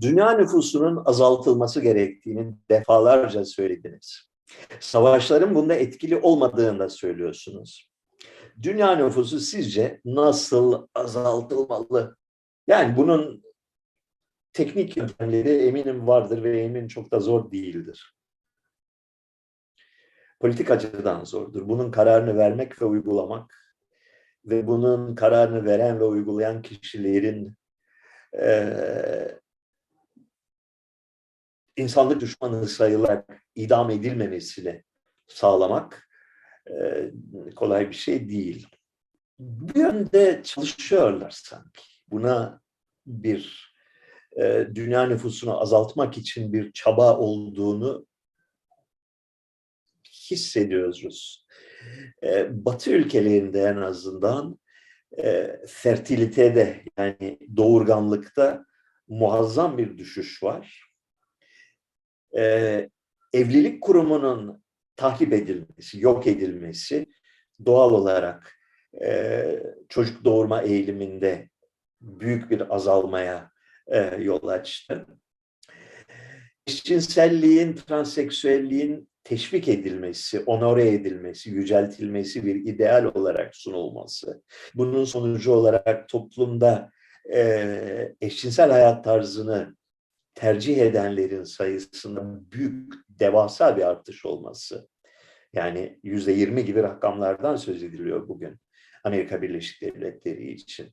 Dünya nüfusunun azaltılması gerektiğini defalarca söylediniz. Savaşların bunda etkili olmadığını da söylüyorsunuz. Dünya nüfusu sizce nasıl azaltılmalı? Yani bunun teknik yöntemleri eminim vardır ve eminim çok da zor değildir. Politik açıdan zordur. Bunun kararını vermek ve uygulamak ve bunun kararını veren ve uygulayan kişilerin insanlık düşmanı sayılarak idam edilmemesini sağlamak e, kolay bir şey değil. Bu yönde çalışıyorlar sanki. Buna bir e, dünya nüfusunu azaltmak için bir çaba olduğunu hissediyoruz. E, Batı ülkelerinde en azından e, fertilitede yani doğurganlıkta muazzam bir düşüş var e, evlilik kurumunun tahrip edilmesi, yok edilmesi doğal olarak e, çocuk doğurma eğiliminde büyük bir azalmaya e, yol açtı. Eşcinselliğin, transseksüelliğin teşvik edilmesi, onore edilmesi, yüceltilmesi, bir ideal olarak sunulması, bunun sonucu olarak toplumda e, eşcinsel hayat tarzını tercih edenlerin sayısında büyük, devasa bir artış olması. Yani yüzde yirmi gibi rakamlardan söz ediliyor bugün Amerika Birleşik Devletleri için.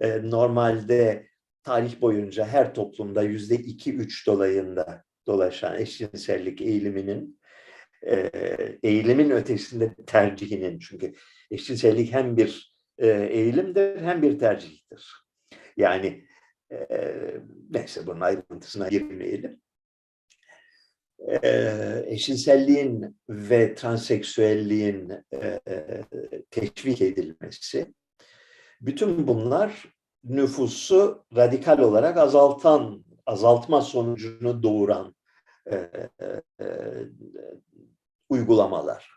Ee, normalde tarih boyunca her toplumda yüzde iki üç dolayında dolaşan eşcinsellik eğiliminin e, eğilimin ötesinde tercihinin çünkü eşcinsellik hem bir e, eğilimdir hem bir tercihtir. Yani ee, neyse bunun ayrıntısına girmeyelim. Ee, eşcinselliğin ve transseksüelliğin e, teşvik edilmesi, bütün bunlar nüfusu radikal olarak azaltan, azaltma sonucunu doğuran e, e, e, uygulamalar.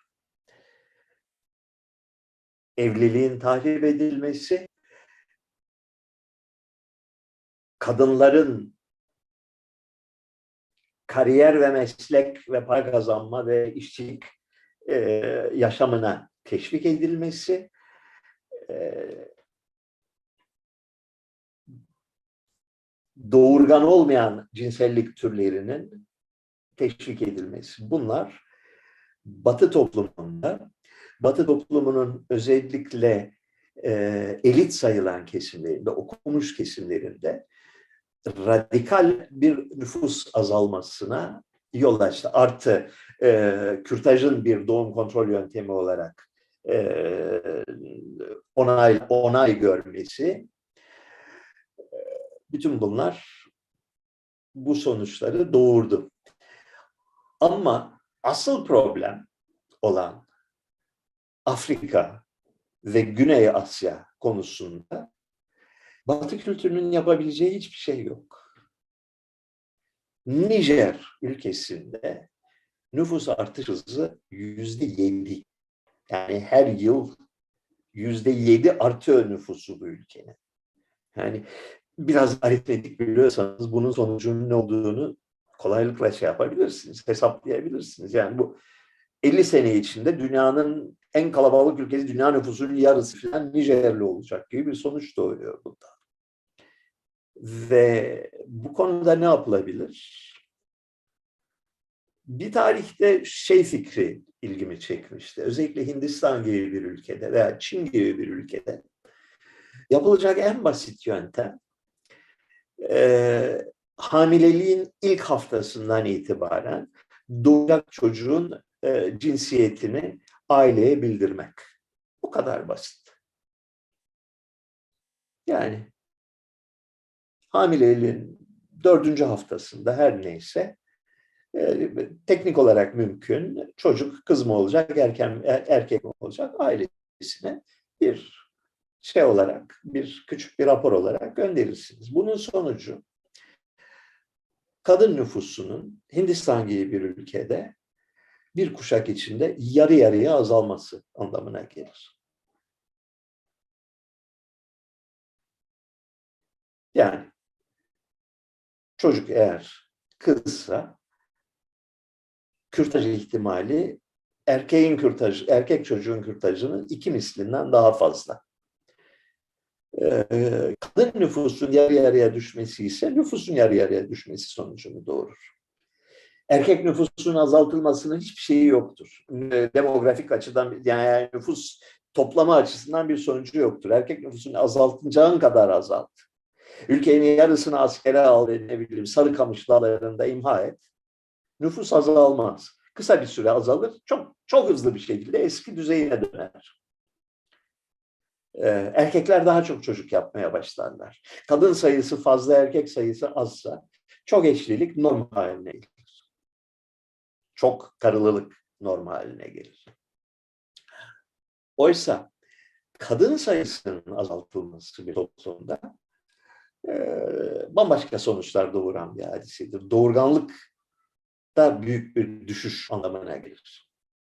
Evliliğin tahrip edilmesi, kadınların kariyer ve meslek ve para kazanma ve işçilik e, yaşamına teşvik edilmesi, e, doğurgan olmayan cinsellik türlerinin teşvik edilmesi. Bunlar Batı toplumunda, Batı toplumunun özellikle e, elit sayılan kesimlerinde, okumuş kesimlerinde radikal bir nüfus azalmasına yol açtı. Artı e, kürtajın bir doğum kontrol yöntemi olarak e, onay, onay görmesi e, bütün bunlar bu sonuçları doğurdu. Ama asıl problem olan Afrika ve Güney Asya konusunda Batı kültürünün yapabileceği hiçbir şey yok. Nijer ülkesinde nüfus artış hızı yüzde yedi. Yani her yıl yüzde yedi artıyor nüfusu bu ülkenin. Yani biraz aritmetik biliyorsanız bunun sonucunun ne olduğunu kolaylıkla şey yapabilirsiniz, hesaplayabilirsiniz. Yani bu 50 sene içinde dünyanın en kalabalık ülkesi, dünya nüfusunun yarısı falan Nijerli olacak gibi bir sonuç doğuyor burada. Ve bu konuda ne yapılabilir? Bir tarihte şey fikri ilgimi çekmişti. Özellikle Hindistan gibi bir ülkede veya Çin gibi bir ülkede yapılacak en basit yöntem e, hamileliğin ilk haftasından itibaren doğacak çocuğun e, cinsiyetini aileye bildirmek. Bu kadar basit. Yani hamileliğin dördüncü haftasında her neyse e, teknik olarak mümkün. Çocuk kız mı olacak, erken, erkek mi olacak ailesine bir şey olarak, bir küçük bir rapor olarak gönderirsiniz. Bunun sonucu kadın nüfusunun Hindistan gibi bir ülkede bir kuşak içinde yarı yarıya azalması anlamına gelir. Yani çocuk eğer kızsa kürtaj ihtimali erkeğin kürtaj, erkek çocuğun kürtajının iki mislinden daha fazla. Ee, kadın nüfusun yarı yarıya düşmesi ise nüfusun yarı yarıya düşmesi sonucunu doğurur. Erkek nüfusun azaltılmasının hiçbir şeyi yoktur. Ee, Demografik açıdan yani nüfus toplama açısından bir sonucu yoktur. Erkek nüfusunu azaltacağın kadar azalt. Ülkenin yarısını askere al ne bileyim Sarıkamış dağlarında imha et. Nüfus azalmaz. Kısa bir süre azalır. Çok çok hızlı bir şekilde eski düzeyine döner. Ee, erkekler daha çok çocuk yapmaya başlarlar. Kadın sayısı fazla, erkek sayısı azsa çok eşlilik norm haline gelir. Çok karılılık norm haline gelir. Oysa kadın sayısının azaltılması bir toplumda bambaşka sonuçlar doğuran bir hadisedir. Doğurganlık da büyük bir düşüş anlamına gelir.